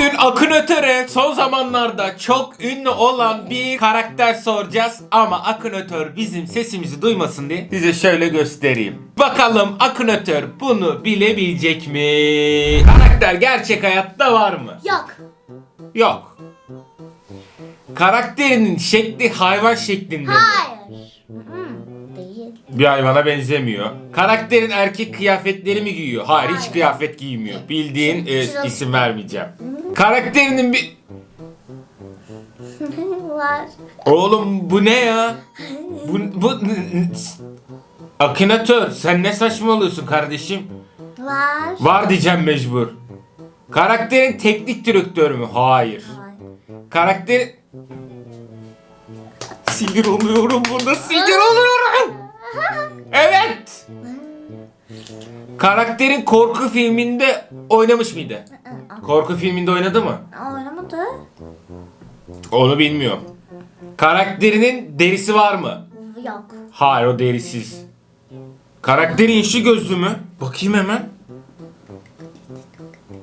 Bugün Akınatör'e son zamanlarda çok ünlü olan bir karakter soracağız ama Akınatör bizim sesimizi duymasın diye size şöyle göstereyim. Bakalım Akınatör bunu bilebilecek mi? Karakter gerçek hayatta var mı? Yok. Yok. Karakterinin şekli hayvan şeklinde mi? Hayır. Bir hayvana benzemiyor. Karakterin erkek kıyafetleri mi giyiyor? Hayır, hiç kıyafet giymiyor. Bildiğin e, isim vermeyeceğim. Karakterinin bir... Var. Oğlum bu ne ya? Bu... bu... Akınatör sen ne saçmalıyorsun kardeşim? Var. Var diyeceğim mecbur. Karakterin teknik direktörü mü? Hayır. Hayır. Karakter... Sinir oluyorum burada sinir oluyorum. Evet. Karakterin korku filminde oynamış mıydı? Korku filminde oynadı mı? Oynamadı. Onu bilmiyorum. Karakterinin derisi var mı? Yok. Hayır o derisiz. Karakterin işi gözlü mü? Bakayım hemen.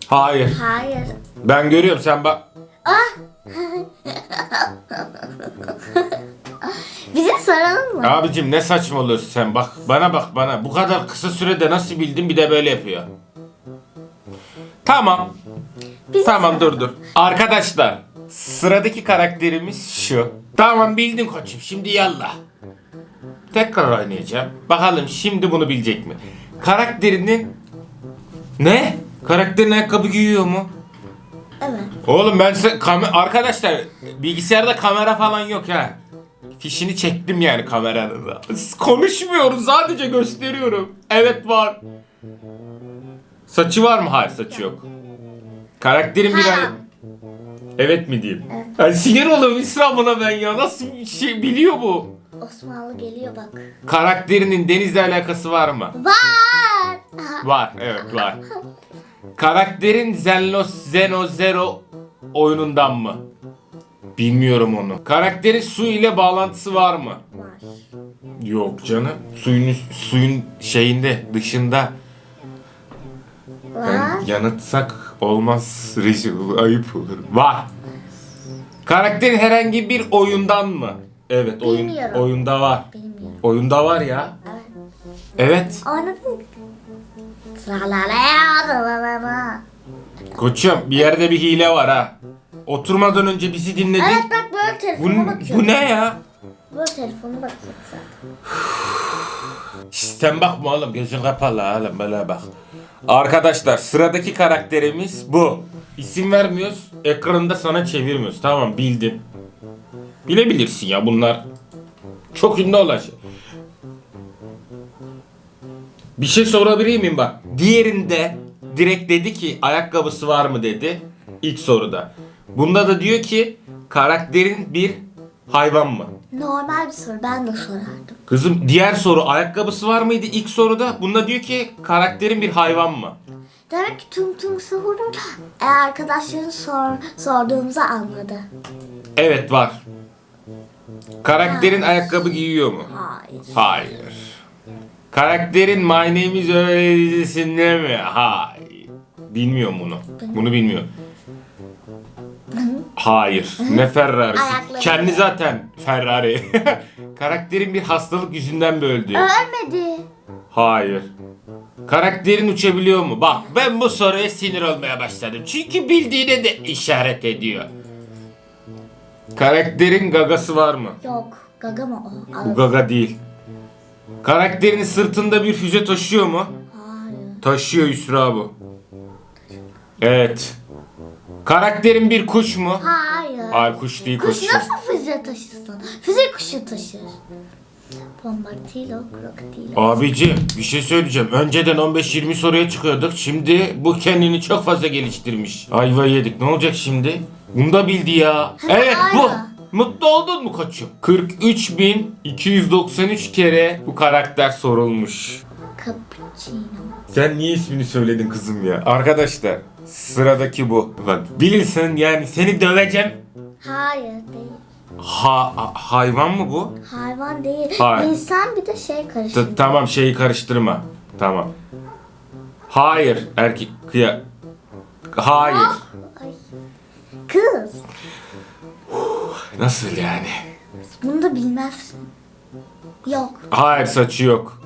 Hayır. Hayır. Ben görüyorum sen bak. Bize soralım mı? Abicim ne saçmalıyorsun sen bak bana bak bana bu kadar kısa sürede nasıl bildin bir de böyle yapıyor. Tamam Bize tamam dur dur. Arkadaşlar sıradaki karakterimiz şu. Tamam bildin koçum şimdi yallah. Tekrar oynayacağım. Bakalım şimdi bunu bilecek mi? Karakterinin ne? Karakterin ayakkabı giyiyor mu? Evet. Oğlum ben size kame- arkadaşlar bilgisayarda kamera falan yok ha. Fişini çektim yani kameranın. da. Konuşmuyoruz sadece gösteriyorum. Evet var. Saçı var mı? Hayır saçı yok. Karakterin bir Ha. Evet mi diyeyim? Ay sinir oluyorum İsra buna ben ya. Nasıl bir şey biliyor bu? Osmanlı geliyor bak. Karakterinin denizle alakası var mı? Var. Var, evet var. Karakterin Zeno, Zeno Zero oyunundan mı? Bilmiyorum onu. Karakterin su ile bağlantısı var mı? Var. Yok canım. Suyun üst- suyun şeyinde, dışında. Var. Yani yanıtsak olmaz. Rezil olur, ayıp olur. Var. Karakterin herhangi bir oyundan mı? Evet, oyun Bilmiyorum. oyunda var. Bilmiyorum. Oyunda var ya. Evet. Evet. Oynadık. Tralalaya Koçum bir yerde bir hile var ha. Oturmadan önce bizi dinledin. Evet bak böyle Bu, telefona bakıyorum. bu ne ya? Böyle telefona bakıyorum zaten. Sen bakma oğlum gözün kapalı oğlum böyle bak. Arkadaşlar sıradaki karakterimiz bu. İsim vermiyoruz. Ekranda sana çevirmiyoruz. Tamam bildin. Bilebilirsin ya bunlar. Çok ünlü olan şey. Bir şey sorabilir miyim bak. Diğerinde direkt dedi ki ayakkabısı var mı dedi. İlk soruda. Bunda da diyor ki karakterin bir hayvan mı? Normal bir soru ben de sorardım. Kızım diğer soru ayakkabısı var mıydı ilk soruda? Bunda diyor ki karakterin bir hayvan mı? Demek ki tüm tüm sahurun e, arkadaşların sor, sorduğumuzu anladı. Evet var. Karakterin ayakkabı giyiyor mu? Hayır. Hayır. Karakterin My Name is Öyle dizisinde mi? Hayır. Bilmiyorum bunu. Bunu bilmiyorum. Hayır. Ne Ferrari'si? Ayakları. Kendi zaten Ferrari. Karakterin bir hastalık yüzünden mi öldü? Ölmedi. Hayır. Karakterin uçabiliyor mu? Bak ben bu soruya sinir olmaya başladım. Çünkü bildiğine de işaret ediyor. Karakterin gagası var mı? Yok. Gaga mı o? Bu Al. gaga değil. Karakterin sırtında bir füze taşıyor mu? Hayır. Taşıyor Yusra bu. Evet. Karakterin bir kuş mu? Hayır. Hayır kuş değil Kuş kuş. nasıl füze taşısın? Füze kuşu taşır. Bombartillo, krokodilo. Abicim bir şey söyleyeceğim. Önceden 15-20 soruya çıkıyorduk. Şimdi bu kendini çok fazla geliştirmiş. Ayva yedik. Ne olacak şimdi? Bunu da bildi ya. Evet bu. ayva. Mutlu oldun mu koçum? 43.293 kere bu karakter sorulmuş. Cappuccino. Sen niye ismini söyledin kızım ya? Arkadaşlar sıradaki bu. Bak bilirsen yani seni döveceğim. Hayır değil. Ha ha- hayvan mı bu? Hayvan değil. Hayır. İnsan bir de şey karıştırıyor. tamam şeyi karıştırma. Tamam. Hayır erkek kıya. Hayır. Ah, Ay. Kız. Nasıl yani? Bunu da bilmezsin. Yok. Hayır saçı yok.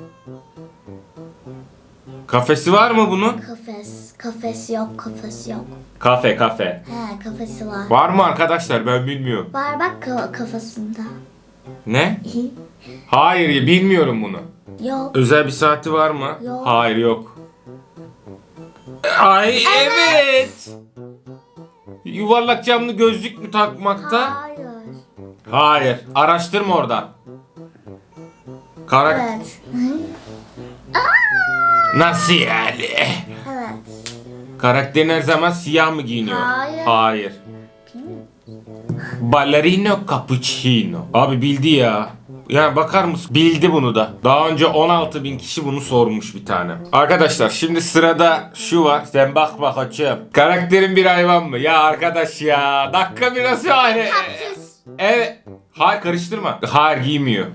Kafesi var mı bunun? Kafes. Kafes yok. Kafes yok. Kafe kafe. He kafesi var. Var mı arkadaşlar ben bilmiyorum. Var bak ka- kafasında. Ne? Hayır bilmiyorum bunu. Yok. Özel bir saati var mı? Yok. Hayır yok. Ay evet. Yuvarlak camlı gözlük mü takmakta? Hayır. Hayır. Araştırma oradan. Karak Evet. Nasıl yani? Evet. Karakterin her zaman siyah mı giyiniyor? Hayır. Hayır. Ballerino cappuccino. Abi bildi ya. Ya bakar mısın? Bildi bunu da. Daha önce 16 bin kişi bunu sormuş bir tane. Arkadaşlar şimdi sırada şu var. Sen bakma koçum. Karakterin bir hayvan mı? Ya arkadaş ya. Dakika biraz yani. Kaktüs. Evet. Hayır karıştırma. Hayır giymiyor.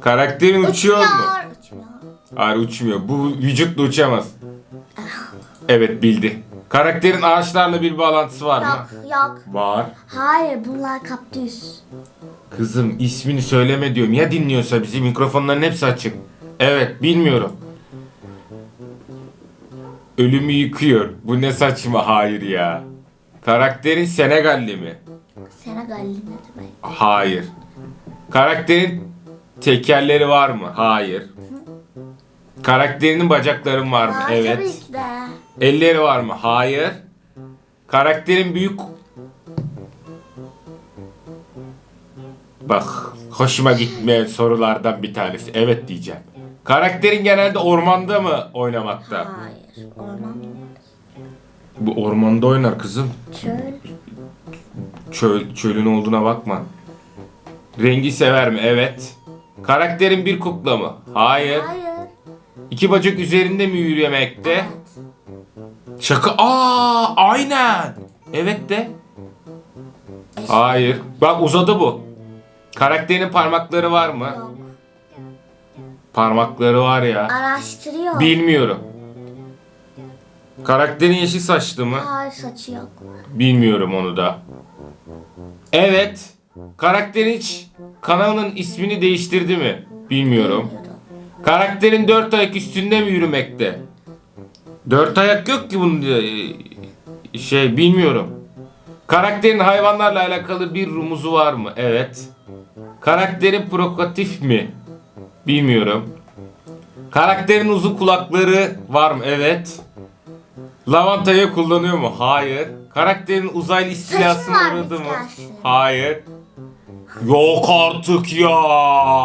Karakterin uçuyor mu? Hayır uçmuyor. Bu vücutla uçamaz. Evet bildi. Karakterin ağaçlarla bir bağlantısı var mı? Yok. Yok. Var. Hayır bunlar kaktüs. Kızım ismini söyleme diyorum. Ya dinliyorsa bizi mikrofonların hepsi açık. Evet bilmiyorum. Ölümü yıkıyor. Bu ne saçma hayır ya. Karakterin Senegalli mi? Senegalli ne demek? Hayır. Karakterin tekerleri var mı? Hayır. Karakterinin bacakları var mı? Aa, evet. Tabii ki de. Elleri var mı? Hayır. Karakterin büyük... Bak hoşuma gitmeyen sorulardan bir tanesi. Evet diyeceğim. Karakterin genelde ormanda mı oynamakta? Hayır. Orman. Bu ormanda oynar kızım. Çöl. Çöl, çölün olduğuna bakma. Rengi sever mi? Evet. Karakterin bir kukla mı? Hayır. Hayır. İki bacak üzerinde mi yürümekte? Şaka. Aa, aynen. Evet de. Hayır. Bak uzadı bu. Karakterin parmakları var mı? Yok. Parmakları var ya. Araştırıyor. Bilmiyorum. Karakterin yeşil saçlı mı? Hayır saçı yok. Bilmiyorum onu da. Evet. Karakterin hiç kanalının ismini değiştirdi mi? Bilmiyorum. Karakterin dört ayak üstünde mi yürümekte? Dört ayak yok ki bunun e, şey bilmiyorum. Karakterin hayvanlarla alakalı bir rumuzu var mı? Evet. Karakterin provokatif mi? Bilmiyorum. Karakterin uzun kulakları var mı? Evet. Lavantayı kullanıyor mu? Hayır. Karakterin uzaylı istilasına var mı uğradı mı? Hayır. Yok artık ya.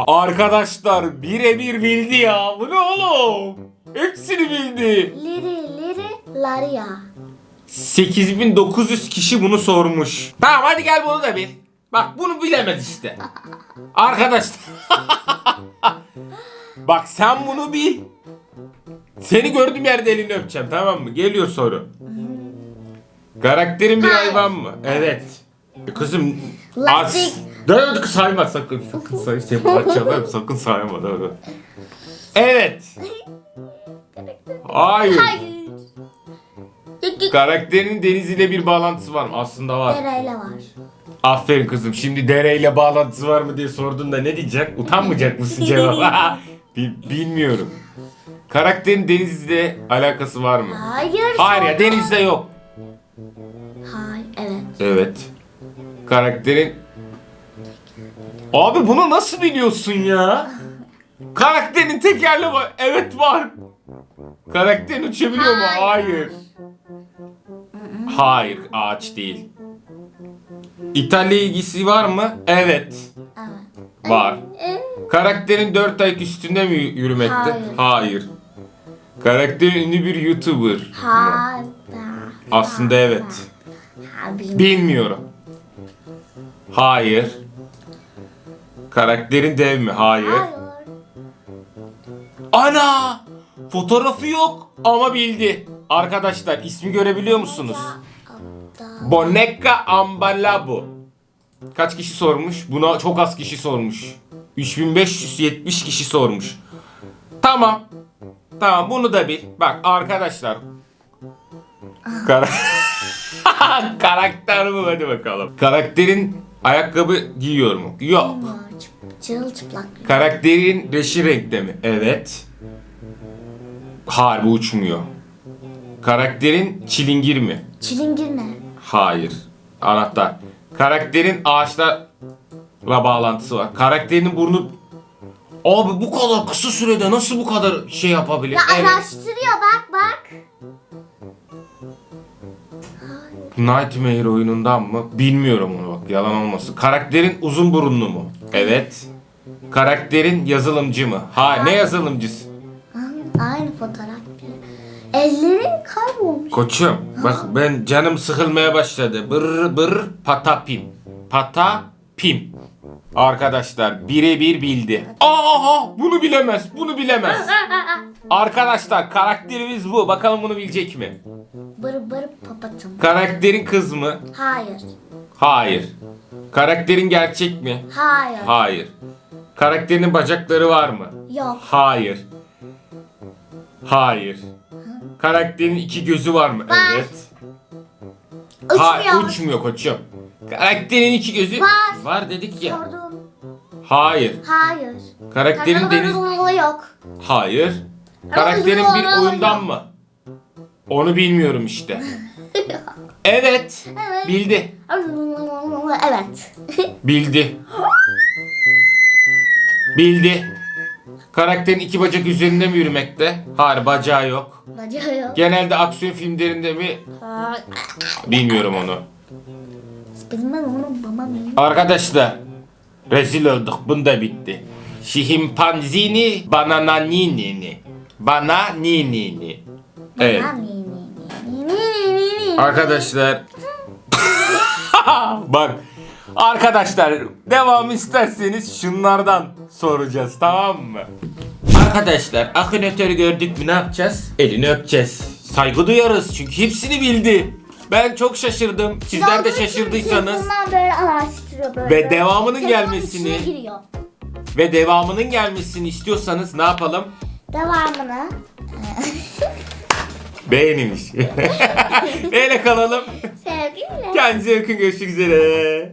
Arkadaşlar birebir bildi ya. Bu ne oğlum? Hepsini bildi. Liri liri laria. 8900 kişi bunu sormuş. Tamam hadi gel bunu da bil. Bak bunu bilemez işte. Arkadaşlar. Bak sen bunu bil. Seni gördüğüm yerde elini öpeceğim tamam mı? Geliyor soru. Karakterin bir hayvan mı? Evet. E Kızım Lastik. Dur sayma sakın. Sakın say. Seni parçalarım sakın sayma. Dur. Evet. Hayır. Hayır. Karakterin Deniz ile bir bağlantısı var mı? Aslında var. Dereyle var. Aferin kızım. Şimdi dereyle bağlantısı var mı diye sordun da ne diyecek? Utanmayacak mısın cevap? Bil- Bilmiyorum. Karakterin Deniz'le alakası var mı? Hayır. Hayır ya Deniz'le yok. Hayır. Evet. Evet. Karakterin... Abi bunu nasıl biliyorsun ya? Karakterin tekerle var. Evet var. Karakterin uçabiliyor mu? Hayır. Hayır ağaç değil. İtalya ilgisi var mı? Evet. Var. Ee, Karakterin dört ayak üstünde mi yürümekte? Hayır. Hayır. Karakterin ünlü bir YouTuber. Hayır. Aslında evet. Bilmiyorum. Hayır. Karakterin dev mi? Hayır. Hayır. Ana! Fotoğrafı yok ama bildi. Arkadaşlar ismi görebiliyor musunuz? Boneka Ambalabu. Kaç kişi sormuş? Buna çok az kişi sormuş. 3570 kişi sormuş. Tamam. Tamam bunu da bil. Bak arkadaşlar. Kara... Karakter bu hadi bakalım. Karakterin ayakkabı giyiyor mu? Yok. Çırılçıplak. Karakterin reşi renkte mi? Evet. Harbi uçmuyor. Karakterin çilingir mi? Çilingir ne? Hayır. Anahtar. Karakterin ağaçlarla bağlantısı var. Karakterinin burnu... Abi bu kadar kısa sürede nasıl bu kadar şey yapabilir? Ya Evet. araştırıyor bak bak. Nightmare oyunundan mı? Bilmiyorum onu bak yalan olmasın. Karakterin uzun burunlu mu? Evet. Karakterin yazılımcı mı? Ha ne yazılımcısı? Aynı- Aynı fotoğraf. Ellerin kaybolmuş. Koçum bak ben canım sıkılmaya başladı. Bır bır patapim. Patapim. Arkadaşlar birebir bildi. Aa bunu bilemez. Bunu bilemez. Arkadaşlar karakterimiz bu. Bakalım bunu bilecek mi? Bır bır papatım. Karakterin kız mı? Hayır. Hayır. Karakterin gerçek mi? Hayır. Hayır. Karakterinin bacakları var mı? Yok. Hayır. Hayır. Karakterin iki gözü var mı? Var. Evet. Uçmuyor. uçmuyor koçum. Karakterin iki gözü Var. Var dedik ya. Sordum. Hayır. Hayır. Karakterin deniz yok. Hayır. Karakterin bir oyundan mı? Onu bilmiyorum işte. Evet. Evet. Bildi. Evet. Bildi. Bildi. Karakterin iki bacak üzerinde mi yürümekte? Hayır bacağı yok. Bacağı yok. Genelde aksiyon filmlerinde mi? Bilmiyorum onu. Babam iyi. Arkadaşlar rezil olduk. Bunda bitti. Şihimpanzini banananinini. Bana ninini. Evet. Arkadaşlar. Bak. Arkadaşlar devam isterseniz şunlardan soracağız tamam mı? Arkadaşlar akünatörü gördük mü ne yapacağız? Elini öpeceğiz. Saygı duyarız çünkü hepsini bildi. Ben çok şaşırdım. Sizler de şaşırdıysanız böyle araştırıyor böyle. Ve devamının Telefonun gelmesini- giriyor. ve devamının gelmesini istiyorsanız ne yapalım? Devamını. Beğenilmiş. Neyle kalalım? Sevgiyle. Kendinize yakın görüşmek üzere.